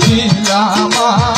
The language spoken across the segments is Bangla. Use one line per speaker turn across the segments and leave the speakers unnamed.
ছিলাম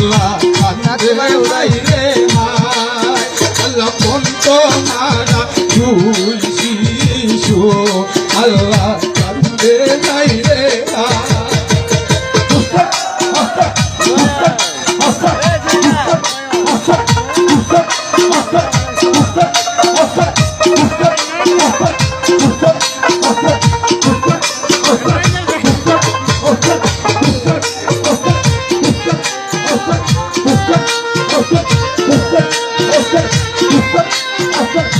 আল্লাহ উড়াই রে মায়। আল্লাহ পন্ত মারা ঝুলছি আল্লাহ কান্দে নাই রে What's up? হ্যাঁ। Oscar, Oscar, Oscar.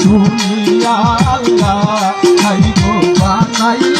তুমি আল্লাহ খাইব বানাইয়া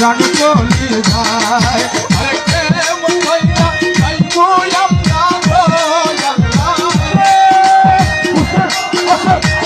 প্রাণ চলে যায় Oh,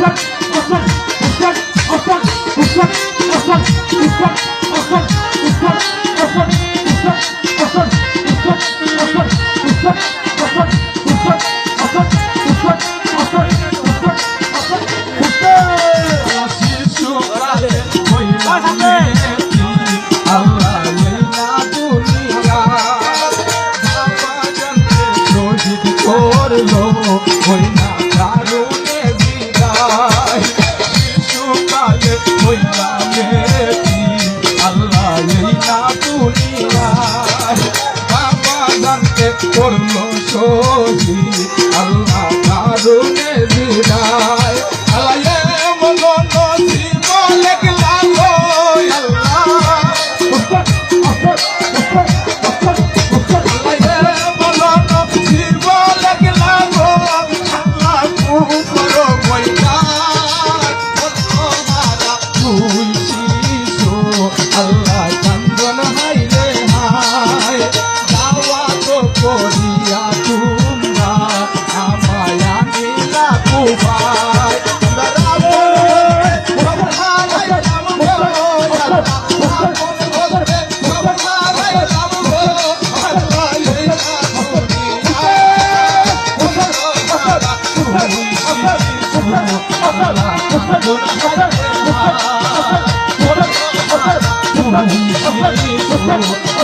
Osman, Osman, Osman, Osman, Osman, Osman, Osman, Osman, হইবা।